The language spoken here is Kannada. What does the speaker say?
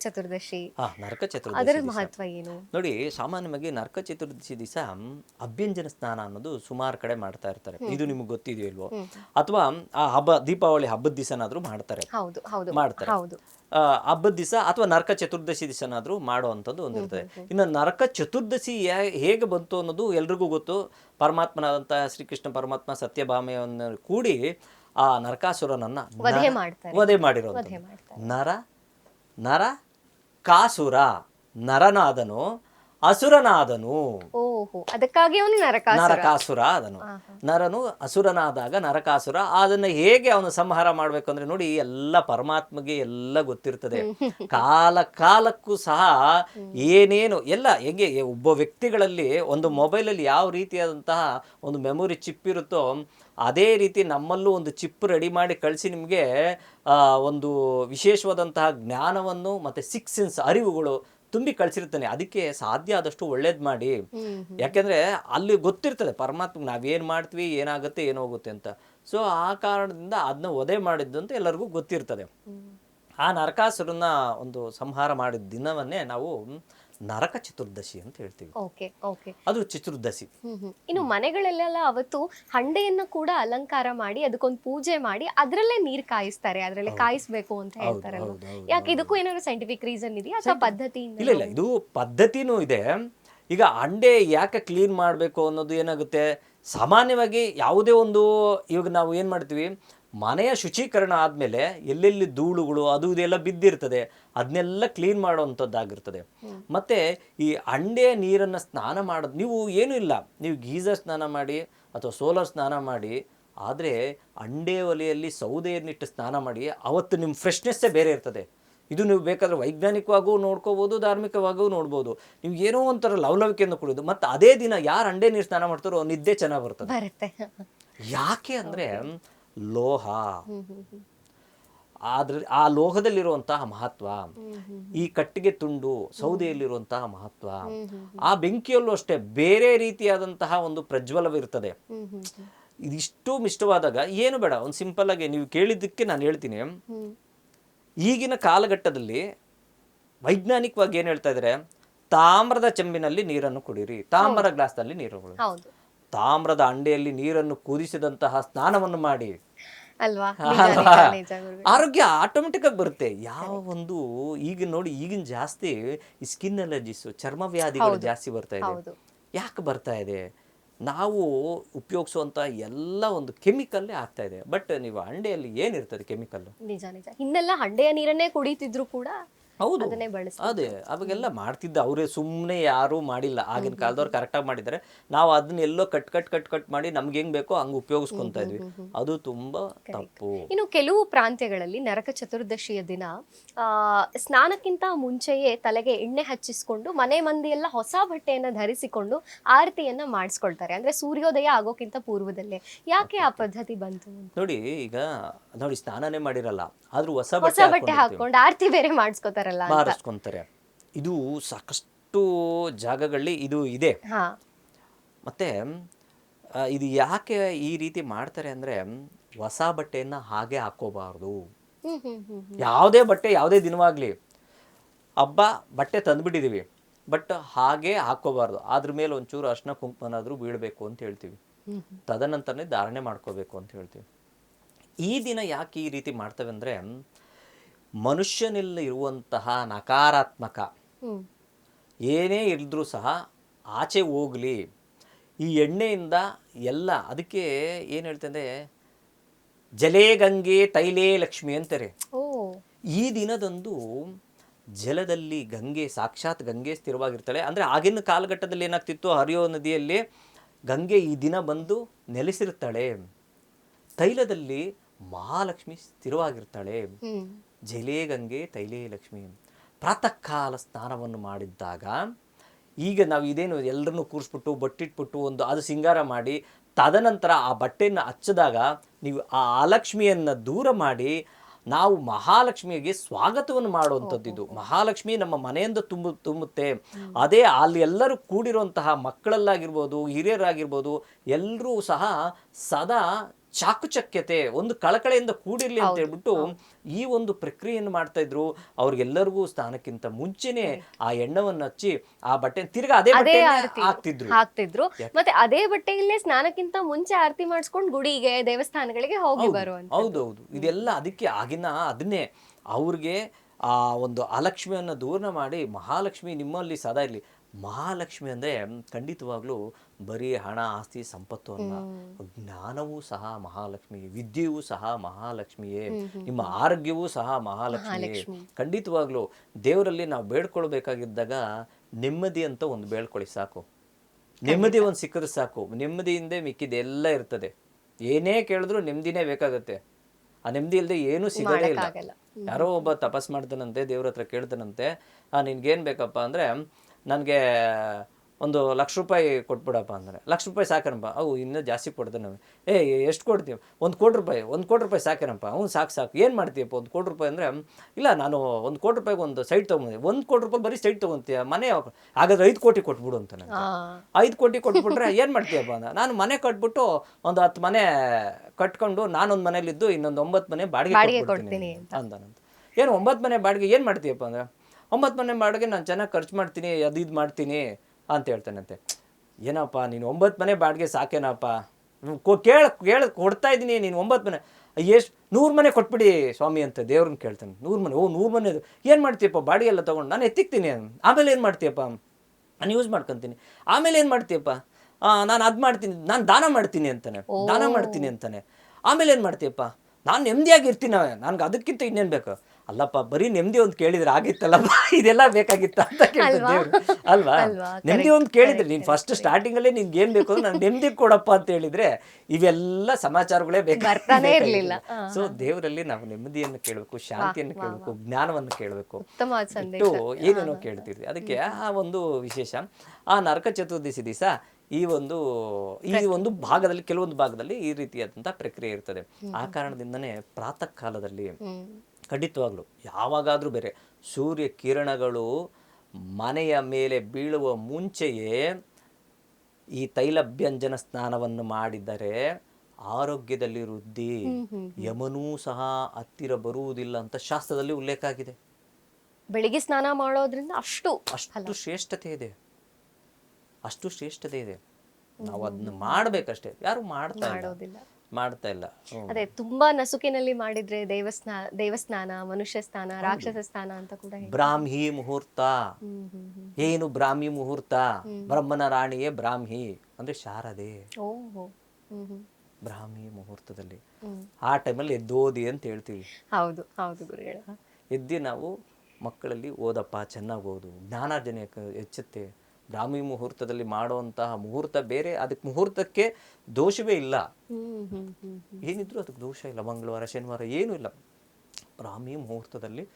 ಚತುರ್ದಶಿ ನರಕ ಚತುರ್ದಶಿ ಅದರ ಮಹತ್ವ ಏನು? ನೋಡಿ ಸಾಮಾನ್ಯವಾಗಿ ನರಕ ಚತುರ್ದಶಿ ದಿವಸ ಅಭ್ಯಂಜನ ಸ್ನಾನ ಅನ್ನೋದು ಸುಮಾರು ಕಡೆ ಮಾಡ್ತಾ ಇರ್ತಾರೆ. ಇದು ನಿಮಗೆ ಗೊತ್ತಿದೆಯೋ ಇಲ್ವೋ? ಅಥವಾ ಆ ಹಬ್ಬ ದೀಪಾವಳಿ ಹಬ್ಬದ ದಿವಸನಾದ್ರೂ ಮಾಡ್ತಾರೆ. ಹೌದು ಹೌದು. ಮಾಡ್ತಾರೆ. ಹೌದು. ಹಬ್ಬದ ದಿವಸ ಅಥವಾ ನರಕ ಚತುರ್ದಶಿ ದಿವಸನಾದ್ರೂ ಮಾಡುವಂಥದ್ದು ಒಂದಿರ್ತದೆ. ಇನ್ನು ನರಕ ಚತುರ್ದಶಿ ಹೇಗೆ ಬಂತು ಅನ್ನೋದು ಎಲ್ರಿಗೂ ಗೊತ್ತು. ಪರಮಾತ್ಮನಾದಂಥ ಶ್ರೀಕೃಷ್ಣ ಪರಮಾತ್ಮ ಸತ್ಯಭಾಮೆಯನ್ನು ಕೂಡಿ ಆ ನರಕಾಸುರನನ್ನ ವಧೆ ಮಾಡಿರೋದು ನರ ನರ ಕಾಸುರ ನರನಾದನು ಅಸುರನಾದನು. ಓಹೋ ಅದಕ್ಕಾಗಿ ಅವನು ನರಕಾಸುರ. ನರಕಾಸುರ ಆದನು. ನರನು ಅಸುರನಾದಾಗ ನರಕಾಸುರ. ಅದನ್ನ ಹೇಗೆ ಅವನು ಸಂಹಾರ ಮಾಡ್ಬೇಕು ಅಂದ್ರೆ ನೋಡಿ ಎಲ್ಲ ಪರಮಾತ್ಮಗೆ ಎಲ್ಲ ಗೊತ್ತಿರ್ತದೆ. ಕಾಲ ಕಾಲಕ್ಕೂ ಸಹ ಏನೇನು ಎಲ್ಲ ಹೆಂಗೆ ಒಬ್ಬ ವ್ಯಕ್ತಿಗಳಲ್ಲಿ ಒಂದು ಮೊಬೈಲಲ್ಲಿ ಯಾವ ರೀತಿಯಾದಂತಹ ಒಂದು ಮೆಮೊರಿ ಚಿಪ್ ಇರುತ್ತೋ ಅದೇ ರೀತಿ ನಮ್ಮಲ್ಲೂ ಒಂದು ಚಿಪ್ ರೆಡಿ ಮಾಡಿ ಕಳಿಸಿ ನಿಮಗೆ ಒಂದು ವಿಶೇಷವಾದಂತಹ ಜ್ಞಾನವನ್ನು ಮತ್ತೆ ಸಿಕ್ಸ್ ಸೆನ್ಸ್ ಅರಿವುಗಳು ತುಂಬಿ ಕಳಿಸಿರ್ತಾನೆ. ಅದಕ್ಕೆ ಸಾಧ್ಯ ಆದಷ್ಟು ಒಳ್ಳೇದು ಮಾಡಿ. ಯಾಕೆಂದ್ರೆ ಅಲ್ಲಿ ಗೊತ್ತಿರ್ತದೆ ಪರಮಾತ್ಮ ನಾವೇನು ಮಾಡ್ತೀವಿ ಏನಾಗುತ್ತೆ ಏನೋ ಹೋಗುತ್ತೆ ಅಂತ. ಸೊ ಆ ಕಾರಣದಿಂದ ಅದನ್ನ ವಧೆ ಮಾಡಿದ್ದು ಅಂತ ಎಲ್ಲರಿಗೂ ಗೊತ್ತಿರ್ತದೆ. ಆ ನರಕಾಸುರನ್ನ ಒಂದು ಸಂಹಾರ ಮಾಡಿದ ದಿನವನ್ನೇ ನಾವು ನರಕ ಚತುರ್ದಶಿ ಅಂತ ಹೇಳ್ತೀವಿ. Okay okay. ಅದು ಚತುರ್ದಶಿ. ಇನ್ನು ಮನೆಗಳಲ್ಲೆಲ್ಲ ಅವತ್ತು ಹಂಡೆಯನ್ನ ಕೂಡ ಅಲಂಕಾರ ಮಾಡಿ ಅದಕ್ಕೊಂದು ಪೂಜೆ ಮಾಡಿ ಅದ್ರಲ್ಲೇ ನೀರ್ ಕಾಯಿಸ್ತಾರೆ ಅದ್ರಲ್ಲೇ ಕಾಯಿಸ್ಬೇಕು ಅಂತ ಹೇಳ್ತಾರೆ ಯಾಕೆ ಇದಕ್ಕೂ ಏನಾದ್ರು ಸೈಂಟಿಫಿಕ್ ರೀಸನ್ ಇದೆಯಾ ಅಥವಾ ಪದ್ಧತಿ ಇಲ್ಲ ಇಲ್ಲ ಇದು ಪದ್ಧತಿನೂ ಇದೆ. ಈಗ ಅಂಡೆ ಯಾಕೆ ಕ್ಲೀನ್ ಮಾಡಬೇಕು ಅನ್ನೋದು ಏನಾಗುತ್ತೆ? ಸಾಮಾನ್ಯವಾಗಿ ಯಾವುದೇ ಒಂದು ಇವಾಗ ನಾವು ಏನು ಮಾಡ್ತೀವಿ? ಮನೆಯ ಶುಚೀಕರಣ ಆದಮೇಲೆ ಎಲ್ಲೆಲ್ಲಿ ಧೂಳುಗಳು ಅದು ಇದೆಲ್ಲ ಬಿದ್ದಿರ್ತದೆ ಅದನ್ನೆಲ್ಲ ಕ್ಲೀನ್ ಮಾಡುವಂಥದ್ದಾಗಿರ್ತದೆ. ಮತ್ತು ಈ ಅಂಡೆ ನೀರನ್ನು ಸ್ನಾನ ಮಾಡೋದು ನೀವು ಏನೂ ಇಲ್ಲ ನೀವು ಗೀಸರ್ ಸ್ನಾನ ಮಾಡಿ ಅಥವಾ ಸೋಲಾರ್ ಸ್ನಾನ ಮಾಡಿ ಆದರೆ ಅಂಡೆ ಒಲೆಯಲ್ಲಿ ಸೌದೆಯನ್ನಿಟ್ಟು ಸ್ನಾನ ಮಾಡಿ ಅವತ್ತು ನಿಮ್ಮ ಫ್ರೆಶ್ನೆಸ್ಸೇ ಬೇರೆ ಇರ್ತದೆ. ಇದು ನೀವು ಬೇಕಾದರೆ ವೈಜ್ಞಾನಿಕವಾಗೂ ನೋಡ್ಕೋಬೋದು ಧಾರ್ಮಿಕವಾಗೂ ನೋಡ್ಬೋದು. ನೀವು ಏನೋ ಒಂಥರ ಲವಲವಿಕೆಯನ್ನು ಕುಡಿಯೋದು ಮತ್ತು ಅದೇ ದಿನ ಯಾರು ಅಂಡೆ ನೀರು ಸ್ನಾನ ಮಾಡ್ತಾರೋ ನಿದ್ದೆ ಚೆನ್ನಾಗಿ ಬರ್ತದೆ. ಯಾಕೆ ಅಂದರೆ ಲೋಹ. ಆದ್ರೆ ಆ ಲೋಹದಲ್ಲಿರುವಂತಹ ಮಹತ್ವ. ಈ ಕಟ್ಟಿಗೆ ತುಂಡು ಸೌದೆಯಲ್ಲಿರುವಂತಹ ಮಹತ್ವ ಆ ಬೆಂಕಿಯಲ್ಲೂ ಅಷ್ಟೇ ಬೇರೆ ರೀತಿಯಾದಂತಹ ಒಂದು ಪ್ರಜ್ವಲವಿರ್ತದೆ. ಇದಿಷ್ಟು ಮಿಷ್ಟವಾದಾಗ ಏನು ಬೇಡ ಒಂದು ಸಿಂಪಲ್ ಆಗಿ ನೀವು ಕೇಳಿದ್ದಕ್ಕೆ ನಾನು ಹೇಳ್ತೀನಿ. ಈಗಿನ ಕಾಲಘಟ್ಟದಲ್ಲಿ ವೈಜ್ಞಾನಿಕವಾಗಿ ಏನು ಹೇಳ್ತಾ ಇದ್ದಾರೆ ತಾಮ್ರದ ಚೆಂಬಿನಲ್ಲಿ ನೀರನ್ನು ಕುಡಿರಿ. ತಾಮ್ರ ಗ್ಲಾಸ್ನಲ್ಲಿ ನೀರು ತಾಮ್ರದ ಅಂಡೆಯಲ್ಲಿ ನೀರನ್ನು ಕುದಿಸಿದಂತಹ ಸ್ನಾನವನ್ನು ಮಾಡಿ. ಅಲ್ವಾ? ಆರೋಗ್ಯ ಆಟೋಮೆಟಿಕ್ ಆಗಿ ಬರುತ್ತೆ. ಯಾವ ಒಂದು ಈಗ ನೋಡಿ ಈಗಿನ ಜಾಸ್ತಿ ಈ ಸ್ಕಿನ್ ಅಲರ್ಜಿಸ್ ಚರ್ಮ ವ್ಯಾಧಿಗಳು ಜಾಸ್ತಿ ಬರ್ತಾ ಇದೆ. ಯಾಕೆ ಬರ್ತಾ ಇದೆ? ನಾವು ಉಪಯೋಗಿಸುವಂತ ಎಲ್ಲ ಒಂದು ಕೆಮಿಕಲ್ಲೇ ಆಗ್ತಾ ಇದೆ. ಬಟ್ ನೀವು ಅಂಡೆಯಲ್ಲಿ ಏನಿರ್ತದೆ ಕೆಮಿಕಲ್ ನಿಜ ನಿಜ. ಹಿಂದೆಲ್ಲ ಹಂಡೆಯ ನೀರನ್ನೇ ಕುಡಿತಿದ್ರು ಕೂಡ ಹೌದು. ಅದೇ ಅವಾಗೆಲ್ಲ ಮಾಡ್ತಿದ್ದ ಅವರೇ ಸುಮ್ಮನೆ ಯಾರೂ ಮಾಡಿಲ್ಲ. ಆಗಿನ ಕಾಲದವ್ರು ಕರೆಕ್ಟಾಗಿ ಮಾಡಿದ್ದಾರೆ ನಾವು ಅದನ್ನ ಎಲ್ಲೋ ಕಟ್ ಕಟ್ ಕಟ್ ಕಟ್ ಮಾಡಿ ನಮ್ಗೆ ಹೆಂಗ್ ಬೇಕೋ ಹಂಗ್ ಉಪಯೋಗಿಸ್ಕೊಂತ ಇದ್ವಿ. ಅದು ತುಂಬಾ ತಪ್ಪು. ಇನ್ನು ಕೆಲವು ಪ್ರಾಂತ್ಯಗಳಲ್ಲಿ ನರಕ ಚತುರ್ದಶಿಯ ದಿನ ಆ ಸ್ನಾನಕ್ಕಿಂತ ಮುಂಚೆಯೇ ತಲೆಗೆ ಎಣ್ಣೆ ಹಚ್ಚಿಸ್ಕೊಂಡು ಮನೆ ಮಂದಿ ಎಲ್ಲ ಹೊಸ ಬಟ್ಟೆಯನ್ನ ಧರಿಸಿಕೊಂಡು ಆರತಿಯನ್ನ ಮಾಡಿಸ್ಕೊಳ್ತಾರೆ. ಅಂದ್ರೆ ಸೂರ್ಯೋದಯ ಆಗೋಕ್ಕಿಂತ ಪೂರ್ವದಲ್ಲೇ. ಯಾಕೆ ಆ ಪದ್ಧತಿ ಬಂತು ನೋಡಿ ಈಗ ನೋಡಿ ಸ್ನಾನನೇ ಮಾಡಿರಲ್ಲ ಆದ್ರೂ ಹೊಸ ಹೊಸ ಬಟ್ಟೆ ಹಾಕೊಂಡು ಆರತಿ ಬೇರೆ ಮಾಡಿಸ್ಕೊತಾರಲ್ಲ ಇದು ಸಾಕಷ್ಟು ಜಾಗಗಳಲ್ಲಿ ಇದು ಇದೆ. ಹಾ. ಮತ್ತೆ ಆ, ಇದು ಯಾಕೆ ಈ ರೀತಿ ಮಾಡ್ತಾರೆ ಅಂದ್ರೆ ಹೊಸ ಬಟ್ಟೆಯನ್ನ ಹಾಗೆ ಹಾಕೋಬಾರ್ದು ಹ್ಮ್ ಹ್ಮ್ ಹ್ಮ್ ಹ್ಮ್. ಯಾವುದೇ ಬಟ್ಟೆ ಯಾವುದೇ ದಿನವಾಗ್ಲಿ ಹಬ್ಬ ಬಟ್ಟೆ ತಂದ್ಬಿಟ್ಟಿದೀವಿ ಬಟ್ ಹಾಗೆ ಹಾಕೋಬಾರ್ದು ಅದ್ರ ಮೇಲೆ ಒಂಚೂರು ಅರ್ಶನ ಕುಂಕುಮನಾದ್ರೂ ಬೀಳ್ಬೇಕು ಅಂತ ಹೇಳ್ತೀವಿ. ತದನಂತರನೇ ಧಾರಣೆ ಮಾಡ್ಕೋಬೇಕು ಅಂತ ಹೇಳ್ತೀವಿ. ಈ ದಿನ ಯಾಕೆ ಈ ರೀತಿ ಮಾಡ್ತೇವೆ ಅಂದರೆ ಮನುಷ್ಯನಲ್ಲಿ ಇರುವಂತಹ ನಕಾರಾತ್ಮಕ ಏನೇ ಇದ್ರೂ ಸಹ ಆಚೆ ಹೋಗಲಿ. ಈ ಎಣ್ಣೆಯಿಂದ ಎಲ್ಲ ಅದಕ್ಕೆ ಏನು ಹೇಳ್ತಂದ್ರೆ ಜಲೇ ಗಂಗೆ ತೈಲೇ ಲಕ್ಷ್ಮಿ ಅಂತಾರೆ. ಈ ದಿನದಂದು ಜಲದಲ್ಲಿ ಗಂಗೆ ಸಾಕ್ಷಾತ್ ಗಂಗೆ ಸ್ಥಿರವಾಗಿರ್ತಾಳೆ. ಅಂದರೆ ಆಗಿನ ಕಾಲಘಟ್ಟದಲ್ಲಿ ಏನಾಗ್ತಿತ್ತು? ಹರಿಯೋ ನದಿಯಲ್ಲಿ ಗಂಗೆ ಈ ದಿನ ಬಂದು ನೆಲೆಸಿರ್ತಾಳೆ. ತೈಲದಲ್ಲಿ ಮಹಾಲಕ್ಷ್ಮಿ ಸ್ಥಿರವಾಗಿರ್ತಾಳೆ. ಜಲೇ ಗಂಗೆ ತೈಲೇ ಲಕ್ಷ್ಮಿ ಪ್ರಾತಃ ಕಾಲ ಸ್ನಾನವನ್ನು ಮಾಡಿದ್ದಾಗ ಈಗ ನಾವು ಇದೇನು ಎಲ್ಲರನ್ನು ಕೂರಿಸ್ಬಿಟ್ಟು ಬಟ್ಟಿಟ್ಬಿಟ್ಟು ಒಂದು ಅದು ಸಿಂಗಾರ ಮಾಡಿ ತದನಂತರ ಆ ಬಟ್ಟೆಯನ್ನು ಹಚ್ಚಿದಾಗ ನೀವು ಆ ಅಲಕ್ಷ್ಮಿಯನ್ನು ದೂರ ಮಾಡಿ ನಾವು ಮಹಾಲಕ್ಷ್ಮಿಗೆ ಸ್ವಾಗತವನ್ನು ಮಾಡುವಂಥದ್ದು ಇದು. ಮಹಾಲಕ್ಷ್ಮಿ ನಮ್ಮ ಮನೆಯಿಂದ ತುಂಬ ತುಂಬುತ್ತೆ. ಅದೇ ಅಲ್ಲಿ ಎಲ್ಲರೂ ಕೂಡಿರುವಂತಹ ಮಕ್ಕಳಲ್ಲಾಗಿರ್ಬೋದು ಹಿರಿಯರಾಗಿರ್ಬೋದು ಎಲ್ಲರೂ ಸಹ ಸದಾ ಚಾಕುಚಕ್ಯತೆ ಒಂದು ಕಳಕಳೆಯಿಂದ ಕೂಡಿರ್ಲಿ ಅಂತ ಹೇಳ್ಬಿಟ್ಟು ಈ ಒಂದು ಪ್ರಕ್ರಿಯೆಯನ್ನು ಮಾಡ್ತಾ ಇದ್ರು ಅವ್ರಿಗೆಲ್ಲರಿಗೂ ಸ್ನಾನಕ್ಕಿಂತ ಮುಂಚೆನೆ ಆ ಎಣ್ಣವನ್ನು ಹಚ್ಚಿ ಆ ಬಟ್ಟೆ ತಿರ್ಗಾ ಅದೇ ಬಟ್ಟೆ ಹಾಕ್ತಿದ್ರು. ಹಾಕ್ತಿದ್ರು. ಮತ್ತೆ ಅದೇ ಬಟ್ಟೆಯಲ್ಲೇ ಸ್ನಾನಕ್ಕಿಂತ ಮುಂಚೆ ಆರತಿ ಮಾಡಿಸ್ಕೊಂಡು ಗುಡಿಗೆ ದೇವಸ್ಥಾನಗಳಿಗೆ ಹೋಗಿ ಬರುವಂತ ಹೌದೌದು ಇದೆಲ್ಲ ಅದಕ್ಕೆ ಆಗಿನ ಅದನ್ನೇ ಅವ್ರಿಗೆ ಆ ಒಂದು ಅಲಕ್ಷ್ಮಿಯನ್ನು ದೂರ ಮಾಡಿ ಮಹಾಲಕ್ಷ್ಮಿ ನಿಮ್ಮಲ್ಲಿ ಸದಾ ಇರಲಿ. ಮಹಾಲಕ್ಷ್ಮಿ ಅಂದ್ರೆ ಖಂಡಿತವಾಗ್ಲೂ ಬರೀ ಹಣ ಆಸ್ತಿ ಸಂಪತ್ತು ಅಲ್ಲ. ಜ್ಞಾನವೂ ಸಹ ಮಹಾಲಕ್ಷ್ಮಿ ವಿದ್ಯೆಯೂ ಸಹ ಮಹಾಲಕ್ಷ್ಮಿಯೇ. ನಿಮ್ಮ ಆರೋಗ್ಯವೂ ಸಹ ಮಹಾಲಕ್ಷ್ಮಿಯೇ. ಖಂಡಿತವಾಗ್ಲೂ ದೇವರಲ್ಲಿ ನಾವು ಬೇಡ್ಕೊಳ್ಬೇಕಾಗಿದ್ದಾಗ ನೆಮ್ಮದಿ ಅಂತ ಒಂದು ಬೇಡ್ಕೊಳ್ಳಿ ಸಾಕು. ನೆಮ್ಮದಿ ಒಂದು ಸಿಕ್ಕಿದ್ರೆ ಸಾಕು. ನೆಮ್ಮದಿಯಿಂದ ಮಿಕ್ಕಿದೆಲ್ಲ ಇರ್ತದೆ. ಏನೇ ಕೇಳಿದ್ರು ನೆಮ್ಮದಿನೇ ಬೇಕಾಗತ್ತೆ. ಆ ನೆಮ್ಮದಿ ಇಲ್ಲದೆ ಏನೂ ಸಿಗೋದೇ ಇಲ್ಲ. ಯಾರೋ ಒಬ್ಬ ತಪಸ್ ಮಾಡ್ತಾನಂತೆ ದೇವ್ರ ಹತ್ರ ಕೇಳ್ತಾನಂತೆ ಆ ನಿನ್ಗೇನು ಬೇಕಪ್ಪ? ಅಂದರೆ ನನಗೆ ಒಂದು ಲಕ್ಷ ರೂಪಾಯಿ ಕೊಟ್ಬಿಡಪ್ಪ ಅಂದರೆ. ಲಕ್ಷ ರೂಪಾಯಿ ಸಾಕಿರಪ್ಪ ಅವು ಇನ್ನೂ ಜಾಸ್ತಿ ಕೊಡ್ತಾನೆ ಏ ಎಷ್ಟು ಕೊಡ್ತೀವಿ ಒಂದು ಕೋಟಿ ರೂಪಾಯಿ ಒಂದು ಕೋಟಿ ರೂಪಾಯಿ ಸಾಕೇನಪ್ಪ. ಅವ್ನು ಸಾಕು ಸಾಕು. ಏನು ಮಾಡ್ತೀಯಪ್ಪ? ಒಂದು ಕೋಟಿ ರೂಪಾಯಿ ಅಂದರೆ ಇಲ್ಲ ನಾನು ಒಂದು ಕೋಟಿ ರೂಪಾಯಿಗೆ ಒಂದು ಸೈಟ್ ತೊಗೊಂಡಿದ್ದೆ ಒಂದು ಕೋಟಿ ರೂಪಾಯಿ ಬರೀ ಸೈಟ್ ತೊಗೊಂತೀಯ? ಮನೆ ಹಾಗಾದ್ರೆ ಐದು ಕೋಟಿ ಕೊಟ್ಬಿಡು ಅಂತ ನನಗೆ ಐದು ಕೋಟಿ ಕೊಟ್ಬಿಟ್ರೆ ಏನು ಮಾಡ್ತೀಯಪ್ಪ ಅಂದ ನಾನು ಮನೆ ಕಟ್ಬಿಟ್ಟು ಒಂದು ಹತ್ತು ಮನೆ ಕಟ್ಕೊಂಡು ನಾನೊಂದು ಮನೇಲಿದ್ದು ಇನ್ನೊಂದು ಒಂಬತ್ತು ಮನೆ ಬಾಡಿಗೆ ಕೊಡ್ತೀನಿ ಅಂತಾನಂತ ಏನು ಒಂಬತ್ತು ಮನೆ ಬಾಡಿಗೆ ಏನು ಮಾಡ್ತೀಯಪ್ಪ ಅಂದ್ರೆ ಒಂಬತ್ತು ಮನೆ ಬಾಡಿಗೆ ನಾನು ಚೆನ್ನಾಗಿ ಖರ್ಚು ಮಾಡ್ತೀನಿ ಅದು ಇದು ಮಾಡ್ತೀನಿ ಅಂತ ಹೇಳ್ತಾನಂತೆ. ಏನಪ್ಪ ನೀನು ಒಂಬತ್ತು ಮನೆ ಬಾಡಿಗೆ ಸಾಕೇನಪ್ಪ? ಕೇಳ ಕೇಳ ಕೊಡ್ತಾ ಇದ್ದೀನಿ ನೀನು ಒಂಬತ್ತು ಮನೆ ಎಷ್ಟು ನೂರು ಮನೆ ಕೊಟ್ಬಿಡಿ ಸ್ವಾಮಿ ಅಂತ ದೇವ್ರನ್ನ ಕೇಳ್ತಾನೆ. ನೂರು ಮನೆ ಓ ನೂರು ಮನೆ ಏನು ಮಾಡ್ತೀಯಪ್ಪ ಬಾಡಿಗೆ ಎಲ್ಲ ತೊಗೊಂಡು? ನಾನು ಎತ್ತಿಕ್ತೀನಿ. ಆಮೇಲೆ ಏನು ಮಾಡ್ತೀಯಪ್ಪ? ನಾನು ಯೂಸ್ ಮಾಡ್ಕೊತೀನಿ. ಆಮೇಲೆ ಏನು ಮಾಡ್ತೀಯಪ್ಪ? ನಾನು ಅದು ಮಾಡ್ತೀನಿ ನಾನು ದಾನ ಮಾಡ್ತೀನಿ ಅಂತಾನೆ. ದಾನ ಮಾಡ್ತೀನಿ ಅಂತಾನೆ. ಆಮೇಲೆ ಏನು ಮಾಡ್ತೀಯಪ್ಪ? ನಾನು ನೆಮ್ಮದಿಯಾಗಿ ಇರ್ತೀನಿ ನನಗೆ ಅದಕ್ಕಿಂತ ಇನ್ನೇನು ಬೇಕು? ಅಲ್ಲಪ್ಪ ಬರೀ ನೆಮ್ಮದಿ ಒಂದು ಕೇಳಿದ್ರೆ ಆಗಿತ್ತಲ್ಲಪ್ಪ? ಇದೆಲ್ಲ ಬೇಕಾಗಿತ್ತ ಅಂತ ಕೇಳ್ತಾರೆ ಅಲ್ವಾ? ನೆಮ್ಮದಿ ಒಂದು ಕೇಳಿದ್ರೆ. ನೀನು ಫಸ್ಟ್ ಸ್ಟಾರ್ಟಿಂಗ್ ಸ್ಟಾರ್ಟಿಂಗಲ್ಲೇ ನಿನ್ಗೆ ಏನು ಬೇಕು ನಾನು ನೆಮ್ಮದಿ ಕೊಡಪ್ಪ ಅಂತ ಹೇಳಿದ್ರೆ ಇವೆಲ್ಲ ಸಮಾಚಾರಗಳೇ ಇರಲಿಲ್ಲ. ಸೊ ದೇವರಲ್ಲಿ ನಾವು ನೆಮ್ಮದಿಯನ್ನು ಕೇಳಬೇಕು ಶಾಂತಿಯನ್ನು ಕೇಳಬೇಕು ಜ್ಞಾನವನ್ನು ಕೇಳಬೇಕು. ಏನೇನೋ ಕೇಳ್ತಿದ್ವಿ. ಅದಕ್ಕೆ ಆ ಒಂದು ವಿಶೇಷ ಆ ನರಕ ಚತುರ್ದಶಿ ದಿವಸ ಈ ಒಂದು ಈ ಒಂದು ಭಾಗದಲ್ಲಿ ಕೆಲವೊಂದು ಭಾಗದಲ್ಲಿ ಈ ರೀತಿಯಾದಂತಹ ಪ್ರಕ್ರಿಯೆ ಇರ್ತದೆ. ಆ ಕಾರಣದಿಂದನೇ ಪ್ರಾತಃ ಕಾಲದಲ್ಲಿ ಖಂಡಿತವಾಗ್ಲು. ಯಾವಾಗಾದರೂ ಬೇರೆ. ಸೂರ್ಯ ಕಿರಣಗಳು ಮನೆಯ ಮೇಲೆ ಬೀಳುವ ಮುಂಚೆಯೇ ಈ ತೈಲಭ್ಯಂಜನ ಸ್ನಾನವನ್ನು ಮಾಡಿದರೆ ಆರೋಗ್ಯದಲ್ಲಿ ವೃದ್ಧಿ ಯಮನೂ ಸಹ ಹತ್ತಿರ ಬರುವುದಿಲ್ಲ ಅಂತ ಶಾಸ್ತ್ರದಲ್ಲಿ ಉಲ್ಲೇಖ ಆಗಿದೆ. ಬೆಳಿಗ್ಗೆ ಸ್ನಾನ ಮಾಡೋದ್ರಿಂದ ಅಷ್ಟು ಅಷ್ಟು ಶ್ರೇಷ್ಠತೆ ಇದೆ. ಅಷ್ಟು ಶ್ರೇಷ್ಠತೆ ಇದೆ. ನಾವು ಅದನ್ನ ಮಾಡ್ಬೇಕಷ್ಟೇ. ಯಾರು ಮಾಡ್ತಾ ಇಲ್ಲ. ಮಾಡ್ತಾ ಇಲ್ಲ. ಅದೇ ತುಂಬಾ ನಸುಕಿನಲ್ಲಿ ಮಾಡಿದ್ರೆ ದೇವಸ್ನಾನ ದೇವಸ್ನಾನ ಮನುಷ್ಯ ಸ್ನಾನ ರಾಕ್ಷಸ ಸ್ಥಾನ ಅಂತ ಕೂಡ ಬ್ರಾಹ್ಮಿ ಮುಹೂರ್ತ. ಏನು ಬ್ರಾಹ್ಮಿ ಮುಹೂರ್ತ? ಬ್ರಹ್ಮನ ರಾಣಿಯೇ ಬ್ರಾಹ್ಮಿ. ಅಂದ್ರೆ ಶಾರದೆ. ಬ್ರಾಹ್ಮಿ ಮುಹೂರ್ತದಲ್ಲಿ. ಆ ಟೈಮಲ್ಲಿ ಎದ್ದೋದಿ ಅಂತ ಹೇಳ್ತೀವಿ. ಹೌದು ಹೌದು ಗುರುಗಳ. ಎದ್ದಿ ನಾವು ಮಕ್ಕಳಲ್ಲಿ ಓದಪ್ಪ ಚೆನ್ನಾಗಿ ಓದು. ಜ್ಞಾನಾರ್ಜನೆ ಹೆಚ್ಚುತ್ತೆ. ಬ್ರಾಹ್ಮಿ ಮುಹೂರ್ತದಲ್ಲಿ ಮಾಡುವಂತಹ ಮುಹೂರ್ತ ಬೇರೆ ಅದಕ್ಕೆ ಮುಹೂರ್ತಕ್ಕೆ ದೋಷವೇ ಇಲ್ಲ. ಏನಿದ್ರು ಅದಕ್ಕೆ ದೋಷ ಇಲ್ಲ. ಮಂಗಳವಾರ ಶನಿವಾರ ಏನೂ ಇಲ್ಲ. ಬ್ರಾಹ್ಮಿ ಮುಹೂರ್ತದಲ್ಲಿ.